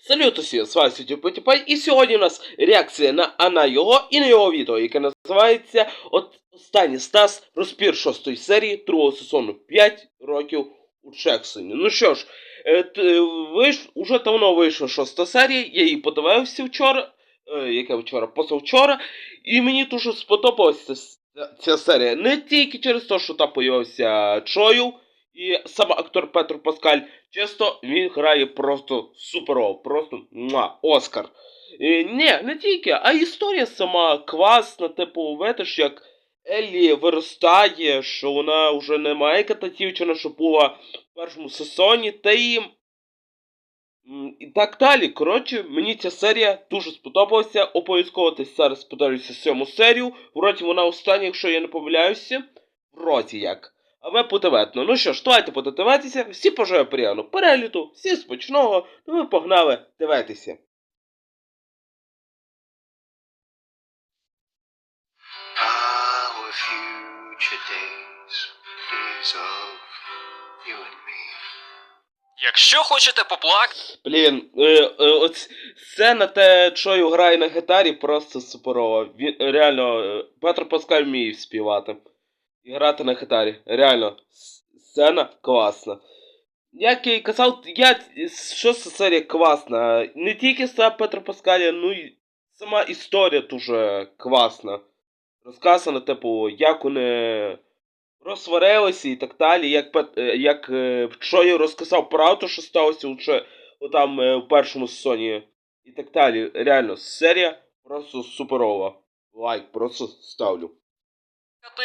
Салют усім, з вами Сьогодні Потіпай, і сьогодні у нас реакція на Ана його і на його відео, яке називається От останній Стас розпір шостої серії другого сезону 5 років у Джексоні. Ну що ж, е, е, виш, уже давно вийшла шоста серія, я її подивився вчора, е, яке вчора, позавчора, і мені дуже сподобалася ця серія. Не тільки через те, що там появився Чою, і сам актор Петро Паскаль, чесно, він грає просто суперово, просто муа, Оскар. І, ні, не тільки, а історія сама класна, типу, видиш, як Еллі виростає, що вона вже не маленька та дівчина, що була в першому сезоні, та і. І так далі. Коротше, мені ця серія дуже сподобалася. Обов'язково десь зараз подивлюся сьому серію. Вроді вона остання, якщо я не помиляюся. Вроді як. Буде видно. Ну що ж, давайте будете дивитися. Всі бажаю приємного перегляду, всі смачного. Ну ми погнали дивитися. Якщо хочете поплакати, Блін, е, е, от сцена те, що грає на гітарі, просто суперова. Він реально, е, Петро Паскаль вміє співати. І грати на гітарі. Реально, сцена класна. Як я і казав, я, що ця серія класна. Не тільки сам Петро Паскаля, ну і сама історія дуже класна. Розказана, типу, як вони розсварилися і так далі, як, е, як е, Чою розказав правду, що сталося у у там е, в першому сезоні і так далі. Реально, серія просто суперова. Лайк, просто ставлю.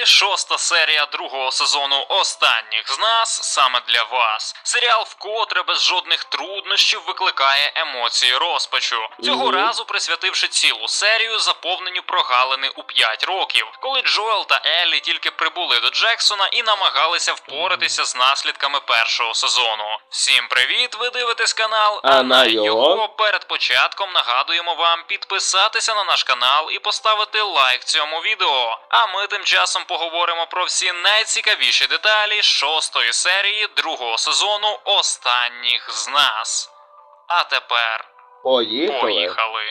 Шоста серія другого сезону останніх з нас саме для вас. Серіал вкотре без жодних труднощів викликає емоції розпачу. Цього разу присвятивши цілу серію заповненню прогалини у 5 років, коли Джоел та Еллі тільки прибули до Джексона і намагалися впоратися з наслідками першого сезону. Всім привіт! Ви дивитесь канал А на його? перед початком нагадуємо вам підписатися на наш канал і поставити лайк цьому відео. А ми тим часом поговоримо про всі найцікавіші деталі шостої серії другого сезону Останніх з нас. А тепер Поїхали. поїхали.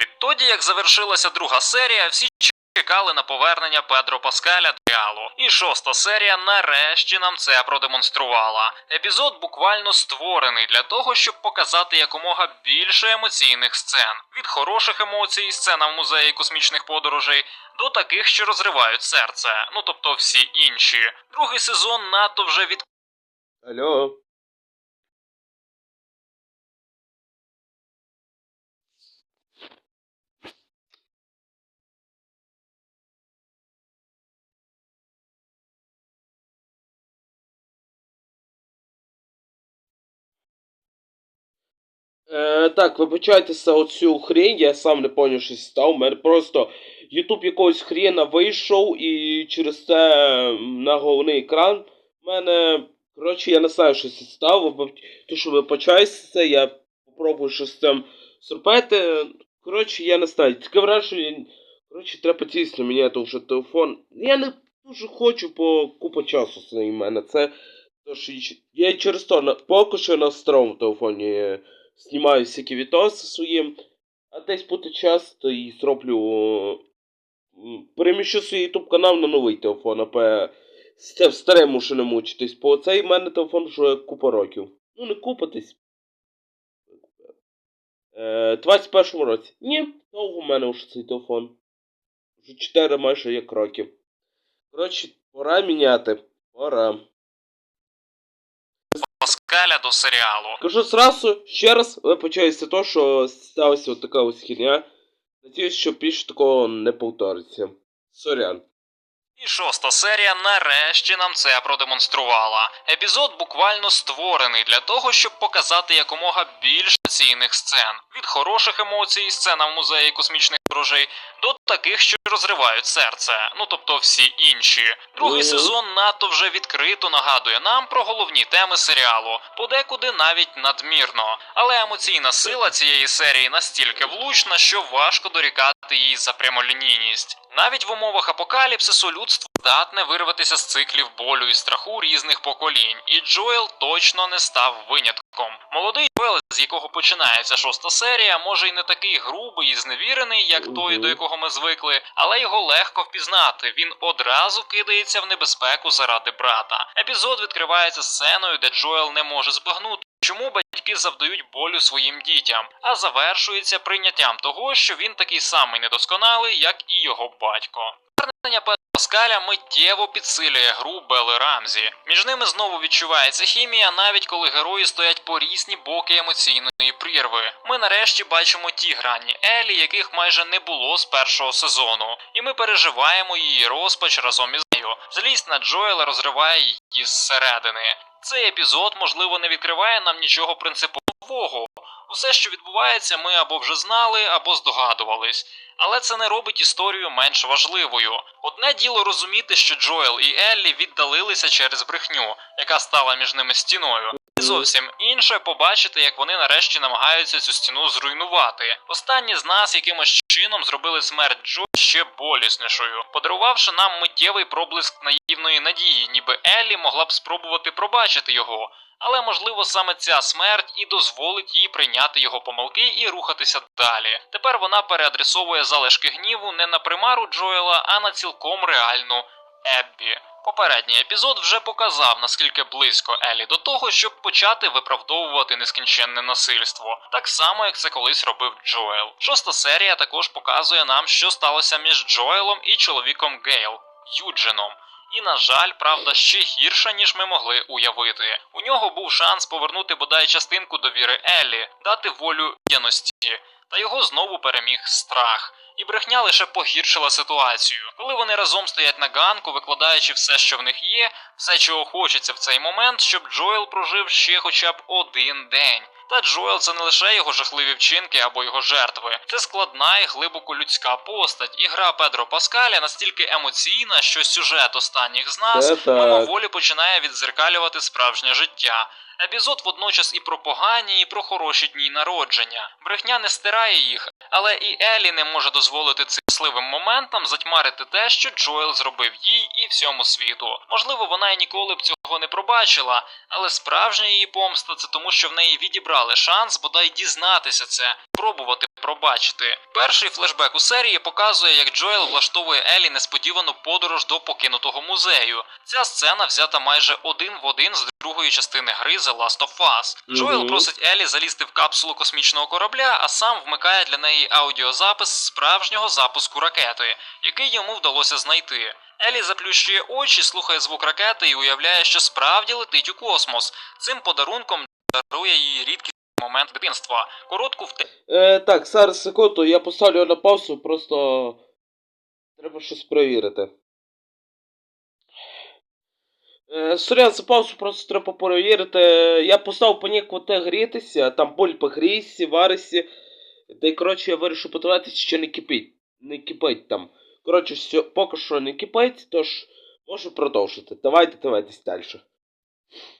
Відтоді, як завершилася друга серія, всі чекали на повернення Педро Паскаля до реалу. І шоста серія нарешті нам це продемонструвала. Епізод буквально створений для того, щоб показати якомога більше емоційних сцен. Від хороших емоцій, сцена в музеї космічних подорожей, до таких, що розривають серце. Ну тобто всі інші. Другий сезон надто вже від Алло. Е, так, вибачайтеся оцю хрень, я сам не поняв, що став. У мене просто Ютуб якогось хрена вийшов і через це на головний екран в мене. Коротше, я не знаю, що це стало. То, що вибачаюся, я попробую щось з цим зробити. Коротше, я не знаю. Таке враження. Коротше, треба дійсно міняти вже телефон. Я не дуже хочу, бо купа часу це мене. Це. Тож я через то поки що на старому телефоні знімаю всякі відоси свої, а десь буде час, то і зроблю. Переміщу свій YouTube канал на новий телефон, аби з цим старим уже не мучитись, бо цей в мене телефон вже купа років. Ну, не купа десь. Е, 21-му році. Ні, довго в мене вже цей телефон. Вже 4 майже як років. Коротше, пора міняти. Пора. Паскаля до серіалу. Кажу зразу, ще раз вибачаюся то, що сталася от така ось херня. Надіюсь, що більше такого не повториться. Сорян. І шоста серія нарешті нам це продемонструвала. Епізод буквально створений для того, щоб показати якомога більше цінних сцен. Від хороших емоцій, сцена в музеї космічних подорожей до таких, що розривають серце. Ну тобто всі інші. Другий Мгм. сезон надто вже відкрито нагадує нам про головні теми серіалу, подекуди навіть надмірно. Але емоційна сила цієї серії настільки влучна, що важко дорікати їй за прямолінійність. Навіть в умовах апокаліпсису людство здатне вирватися з циклів болю і страху різних поколінь, і Джоел точно не став винятком. Молодий Джоел, з якого починається шоста серія, може й не такий грубий і зневірений, як той, до якого ми звикли, але його легко впізнати. Він одразу кидається в небезпеку заради брата. Епізод відкривається сценою, де Джоел не може збагнути. Чому батьки завдають болю своїм дітям, а завершується прийняттям того, що він такий самий недосконалий, як і його батько. Повернення Петра Паскаля миттєво підсилює гру Белли Рамзі. Між ними знову відчувається хімія, навіть коли герої стоять по різні боки емоційної прірви. Ми нарешті бачимо ті грані Елі, яких майже не було з першого сезону, і ми переживаємо її розпач разом із нею. Злість на Джоела розриває її зсередини. Цей епізод, можливо, не відкриває нам нічого принципового. Усе, що відбувається, ми або вже знали, або здогадувались. Але це не робить історію менш важливою. Одне діло розуміти, що Джоел і Еллі віддалилися через брехню, яка стала між ними стіною. І зовсім інше побачити, як вони нарешті намагаються цю стіну зруйнувати. Останні з нас якимось чином зробили смерть Джо ще боліснішою, подарувавши нам миттєвий проблиск наївної надії, ніби Еллі могла б спробувати пробачити його. Але можливо саме ця смерть і дозволить їй прийняти його помилки і рухатися далі. Тепер вона переадресовує залишки гніву не на примару Джоела, а на цілком реальну Еббі. Попередній епізод вже показав, наскільки близько Елі до того, щоб почати виправдовувати нескінченне насильство, так само як це колись робив Джоел. Шоста серія також показує нам, що сталося між Джоелом і чоловіком Гейл Юджином. І, на жаль, правда ще гірша, ніж ми могли уявити. У нього був шанс повернути бодай частинку довіри Еллі, дати волю яності, та його знову переміг страх. І брехня лише погіршила ситуацію. Коли вони разом стоять на ганку, викладаючи все, що в них є, все, чого хочеться в цей момент, щоб Джоел прожив ще хоча б один день. Та Джоел це не лише його жахливі вчинки або його жертви. Це складна і глибоко людська постать. І гра Педро Паскаля настільки емоційна, що сюжет останніх з нас мимоволі починає відзеркалювати справжнє життя. Епізод водночас і про погані, і про хороші дні народження. Брехня не стирає їх, але і Елі не може дозволити цим сливим моментам затьмарити те, що Джоел зробив їй і всьому світу. Можливо, вона й ніколи б цього не пробачила, але справжня її помста це тому, що в неї відібрали шанс бодай дізнатися це, пробувати пробачити. Перший флешбек у серії показує, як Джоел влаштовує Елі несподівану подорож до покинутого музею. Ця сцена взята майже один в один з другої частини гри The Last of Us. Джоел просить Елі залізти в капсулу космічного корабля, а сам вмикає для неї аудіозапис справжнього запуску ракети, який йому вдалося знайти. Елі заплющує очі, слухає звук ракети і уявляє, що справді летить у космос. Цим подарунком дарує їй рідкий момент дитинства, коротку втечу Е, так, зараз секунду, я поставлю на паузу, просто треба щось перевірити. Е, сорян, за паузу просто треба перевірити. Я поставив понікоти грітися, там боль грісі, варисі. Та й коротше я вирішив подивитися, що не кипить. Не кипить там. Коротше, поки що не кипить, тож можу продовжити. Давайте дивитись далі.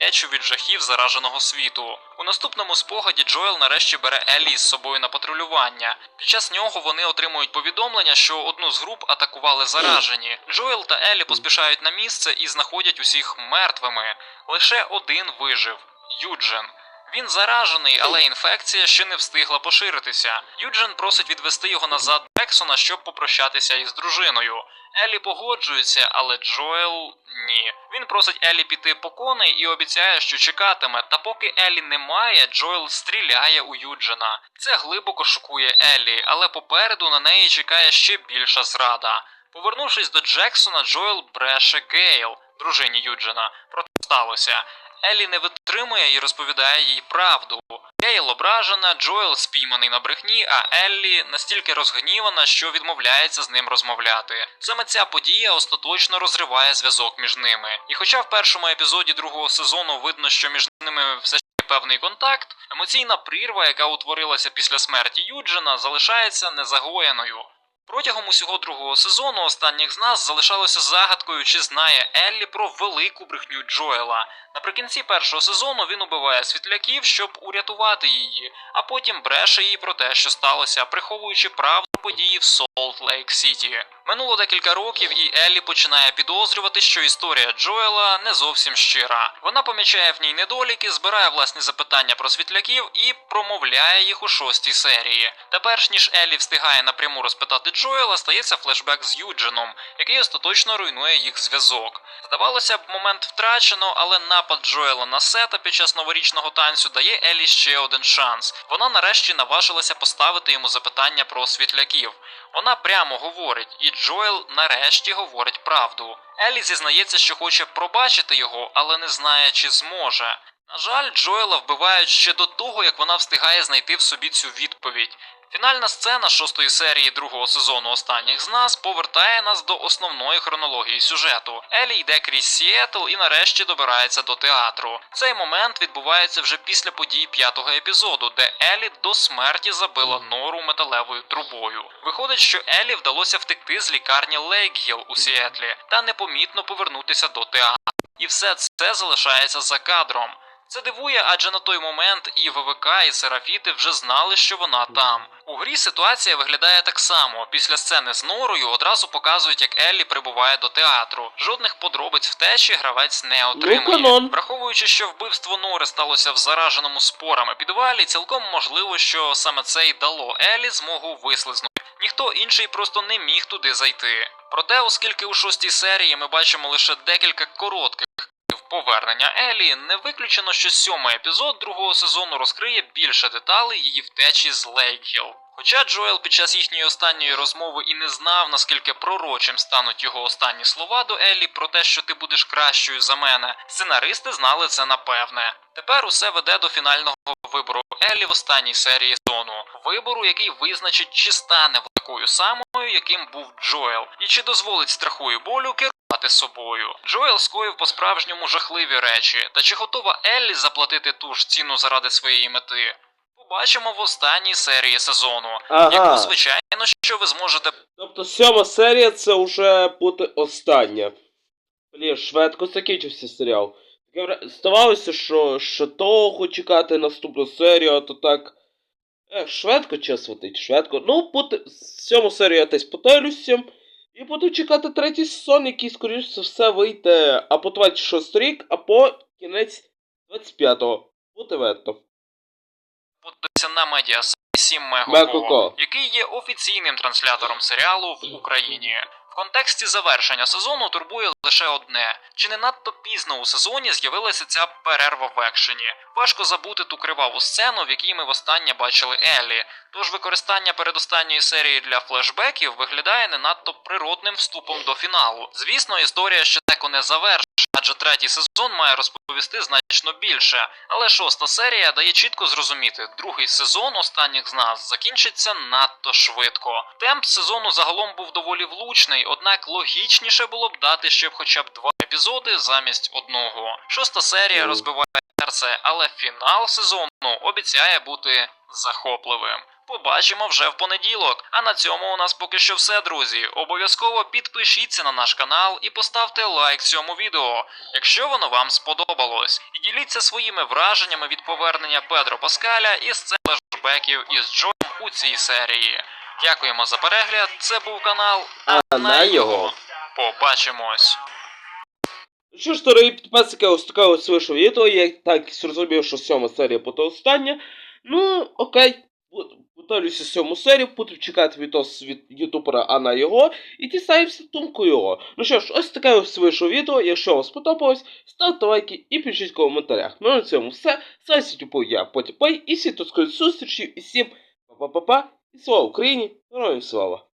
Ечу від жахів зараженого світу. У наступному спогаді Джоел нарешті бере Елі з собою на патрулювання. Під час нього вони отримують повідомлення, що одну з груп атакували заражені. Джоел та Елі поспішають на місце і знаходять усіх мертвими. Лише один вижив Юджин. Він заражений, але інфекція ще не встигла поширитися. Юджин просить відвести його назад до щоб попрощатися із дружиною. Еллі погоджується, але Джоел ні. Він просить Еллі піти по коней і обіцяє, що чекатиме. Та поки Еллі немає, Джоел стріляє у Юджина. Це глибоко шокує Еллі, але попереду на неї чекає ще більша зрада. Повернувшись до Джексона, Джоел бреше Гейл, дружині Юджина. Про це сталося. Еллі не витримує і розповідає їй правду. Гейл ображена, Джоел спійманий на брехні, а Еллі настільки розгнівана, що відмовляється з ним розмовляти. Саме ця подія остаточно розриває зв'язок між ними. І хоча в першому епізоді другого сезону видно, що між ними все ще певний контакт, емоційна прірва, яка утворилася після смерті Юджина, залишається незагоєною. Протягом усього другого сезону останніх з нас залишалося загадкою, чи знає Еллі про велику брехню Джоела. Наприкінці першого сезону він убиває світляків, щоб урятувати її, а потім бреше їй про те, що сталося, приховуючи правду події в Солт Лейк Сіті. Минуло декілька років, і Еллі починає підозрювати, що історія Джоела не зовсім щира. Вона помічає в ній недоліки, збирає власні запитання про світляків і промовляє їх у шостій серії. Та перш ніж Еллі встигає напряму розпитати Джоела, стається флешбек з Юджином, який остаточно руйнує їх зв'язок. Здавалося б, момент втрачено, але напад Джоела на сета під час новорічного танцю дає Еллі ще один шанс. Вона нарешті наважилася поставити йому запитання про світляків. Вона прямо говорить, і Джоел нарешті говорить правду. Еллі зізнається, що хоче пробачити його, але не знає, чи зможе. На жаль, Джоела вбивають ще до того, як вона встигає знайти в собі цю відповідь. Фінальна сцена шостої серії другого сезону останніх з нас повертає нас до основної хронології сюжету. Елі йде крізь Сіетл і нарешті добирається до театру. Цей момент відбувається вже після подій п'ятого епізоду, де Елі до смерті забила нору металевою трубою. Виходить, що Елі вдалося втекти з лікарні Лейкгіл у Сіетлі та непомітно повернутися до театру. І все це залишається за кадром. Це дивує, адже на той момент і ВВК, і Серафіти вже знали, що вона там. У грі ситуація виглядає так само. Після сцени з Норою одразу показують, як Еллі прибуває до театру. Жодних подробиць втечі гравець не отримує. канон. Враховуючи, що вбивство Нори сталося в зараженому спорами підвалі, цілком можливо, що саме це й дало Еллі змогу вислизнути. Ніхто інший просто не міг туди зайти. Проте, оскільки у шостій серії ми бачимо лише декілька коротких повернення Елі, не виключено, що сьомий епізод другого сезону розкриє більше деталей її втечі з Лейкхіл. Хоча Джоел під час їхньої останньої розмови і не знав, наскільки пророчим стануть його останні слова до Еллі про те, що ти будеш кращою за мене, сценаристи знали це напевне. Тепер усе веде до фінального вибору Еллі в останній серії сезону. Вибору, який визначить, чи стане такою самою, яким був Джоел, і чи дозволить страху і болю керувати собою. Джоел скоїв по-справжньому жахливі речі, та чи готова Еллі заплатити ту ж ціну заради своєї мети? Побачимо в останній серії сезону. Ага. Яку, звичайно, що ви зможете Тобто сьома серія це вже буде остання. Блін, швидко закінчився серіал. Здавалося, що ще того чекати наступну серію, а то так. Ех, швидко час летить, швидко. Ну, сьому серію я десь подивлюся. І буду чекати третій сезон, який, скоріш за все, вийде або 26 рік, або кінець 25-го. Буде вето. подивитися на медіасайті Мегого, Мегого, який є офіційним транслятором серіалу в Україні. Контексті завершення сезону турбує лише одне: чи не надто пізно у сезоні з'явилася ця перерва в екшені? Важко забути ту криваву сцену, в якій ми востаннє бачили Еллі. Тож використання передостанньої серії для флешбеків виглядає не надто природним вступом до фіналу. Звісно, історія ще деко не завершена, третій сезон має розповісти значно більше. Але шоста серія дає чітко зрозуміти, другий сезон останніх з нас закінчиться надто швидко. Темп сезону загалом був доволі влучний, однак логічніше було б дати ще б хоча б два епізоди замість одного. Шоста серія розбиває серце, але фінал сезону обіцяє бути захопливим. Побачимо вже в понеділок. А на цьому у нас поки що все, друзі. Обов'язково підпишіться на наш канал і поставте лайк цьому відео, якщо воно вам сподобалось. І діліться своїми враженнями від повернення Педро Паскаля і сцен флешбеків із Джоєм у цій серії. Дякуємо за перегляд. Це був канал А на його. Побачимось. Що ж, дорогі підписники, ось таке ось вийшло відео. Я так зрозумів, що сьома серія буде остання. Ну, окей. Готовлюся сьому серію, буду чекати відос від ютубера, а на його, і дізнаємося думку його. Ну що ж, ось таке ось вийшло відео. Якщо вам сподобалось, ставте лайки і пишіть в коментарях. Ну на цьому все. З вами був я, Потіпай, і всі скорої зустрічі, і всім па-па-па-па, і слава Україні, героям слава!